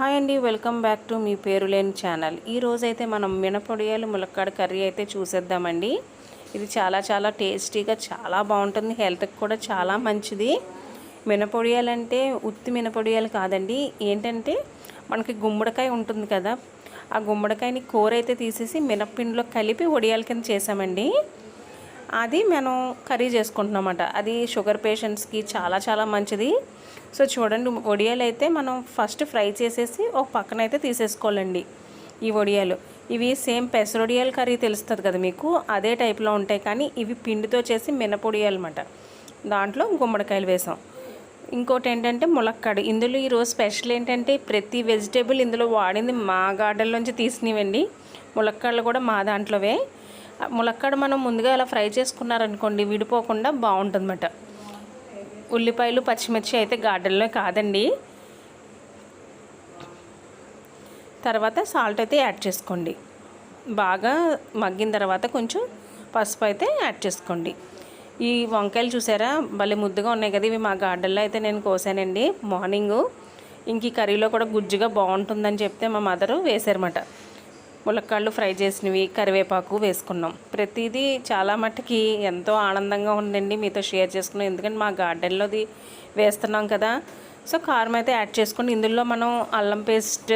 Hi అండి welcome back to me పేరు లేని ఛానల్. ఈ అయితే మనం మినపొడియాలు ములక్కాడ కర్రీ అయితే చూసేద్దామండి. ఇది చాలా చాలా టేస్టీగా చాలా బాగుంటుంది హెల్త్కి కూడా చాలా మంచిది. మినపొడియాలు అంటే ఉత్తి మినపొడియాలు కాదండి. ఏంటంటే మనకి గుమ్మడికాయ ఉంటుంది కదా ఆ గుమ్మడికాయని కూర అయితే తీసేసి మినప్పిండిలో కలిపి ఒడియాల కింద చేసామండి. అది మనం కర్రీ చేసుకుంటున్నామట అది షుగర్ పేషెంట్స్కి చాలా చాలా మంచిది. సో చూడండి వడియాలు అయితే మనం ఫస్ట్ ఫ్రై చేసేసి ఒక పక్కన అయితే తీసేసుకోవాలండి ఈ వడియాలు. ఇవి సేమ్ పెసరొడియాలు కర్రీ తెలుస్తుంది కదా మీకు? అదే టైప్లో ఉంటాయి కానీ ఇవి పిండితో చేసి మినపొడియాలు అనమాట దాంట్లో గుమ్మడికాయలు వేసాం. ఇంకోటి ఏంటంటే ములక్కాడు. ఇందులో ఈరోజు స్పెషల్ ఏంటంటే ప్రతి వెజిటేబుల్ ఇందులో వాడింది మా గార్డెన్లోంచి తీసినవండి. ములక్కాడలు కూడా మా దాంట్లోవే. ములక్కాడ మనం ముందుగా అలా ఫ్రై చేసుకున్నారనుకోండి విడిపోకుండా బాగుంటుందన్నమాట. ఉల్లిపాయలు పచ్చిమిర్చి అయితే గార్డెన్లో కాదండి. తర్వాత సాల్ట్ అయితే యాడ్ చేసుకోండి. బాగా మగ్గిన తర్వాత కొంచెం పసుపు అయితే యాడ్ చేసుకోండి. ఈ వంకాయలు చూసారా? భలే ముద్దుగా ఉన్నాయి కదా ఇవి. మా గార్డెన్లో అయితే నేను కోసానండి. మార్నింగు ఇంక ఈ కర్రీలో కూడా గుజ్జుగా బాగుంటుందని చెప్తే మా మదరు వేసారన్నమాట ములక్కాళ్ళు ఫ్రై చేసినవి కరివేపాకు వేసుకున్నాం. ప్రతిదీ చాలా మట్టుకి ఎంతో ఆనందంగా ఉందండి మీతో షేర్ చేసుకున్నాం. ఎందుకంటే మా గార్డెన్లోది వేస్తున్నాం కదా. సో కారం అయితే యాడ్ చేసుకుని ఇందులో మనం అల్లం పేస్ట్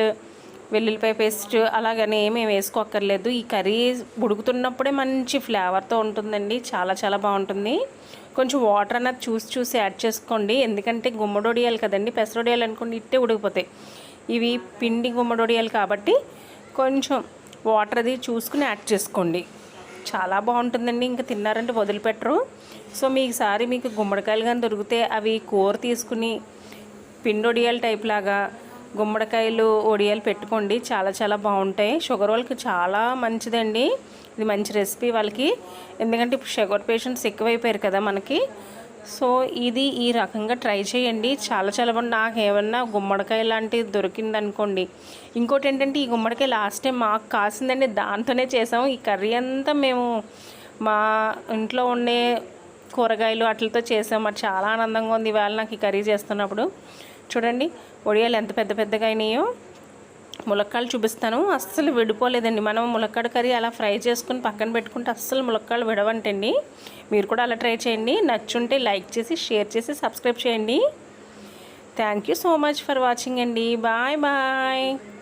వెల్లుల్లిపాయ పేస్ట్ అలాగని మేము వేసుకోక్కర్లేదు. ఈ కర్రీ ఉడుకుతున్నప్పుడే మంచి ఫ్లేవర్తో ఉంటుందండి. చాలా చాలా బాగుంటుంది. కొంచెం వాటర్ అన్నది చూసి చూసి యాడ్ చేసుకోండి. ఎందుకంటే గుమ్మడొడియాలు కదండి. పెసరొడియాలు అనుకోండి ఇట్టే ఉడికిపోతాయి. ఇవి పిండి గుమ్మడొడియాలు కాబట్టి కొంచెం వాటర్ అది చూసుకుని యాడ్ చేసుకోండి. చాలా బాగుంటుందండి. ఇంకా తిన్నారంటే వదిలిపెట్టరు. సో మీసారి మీకు గుమ్మడికాయలు కానీ దొరికితే అవి కూర తీసుకుని పిండొడియాల టైప్ లాగా గుమ్మడికాయలు ఒడియాలు పెట్టుకోండి. చాలా చాలా బాగుంటాయి. షుగర్ వాళ్ళకి చాలా మంచిదండి. ఇది మంచి రెసిపీ వాళ్ళకి. ఎందుకంటే ఇప్పుడు షుగర్ పేషెంట్స్ ఎక్కువైపోయారు కదా మనకి. సో ఇది ఈ రకంగా ట్రై చేయండి. చాలా చాలా బాగుంది నాకు ఏమన్నా గుమ్మడికాయ లాంటిది దొరికింది అనుకోండి ఇంకోటి ఏంటంటే ఈ గుమ్మడికాయ లాస్ట్ టైం మాకు కాసిందండి దాంతోనే చేసాము. ఈ కర్రీ అంతా మేము మా ఇంట్లో ఉండే కూరగాయలు వాటితో చేసాము అది చాలా ఆనందంగా ఉంది ఇవాళ నాకు ఈ కర్రీ చేస్తున్నప్పుడు. చూడండి ఒడియాలు ఎంత పెద్ద పెద్దగా అయినాయో. ములక్కాడలు చూపిస్తాను. అస్సలు విడిపోలేదండి. మనం ములక్కాడ కర్రీ అలా ఫ్రై చేసుకుని పక్కన పెట్టుకుంటే అస్సలు ములక్కాడలు విడవంటండి. మీరు కూడా అలా ట్రై చేయండి. నచ్చుంటే లైక్ చేసి షేర్ చేసి సబ్స్క్రైబ్ చేయండి. Thank you so much for watching అండి. Bye bye.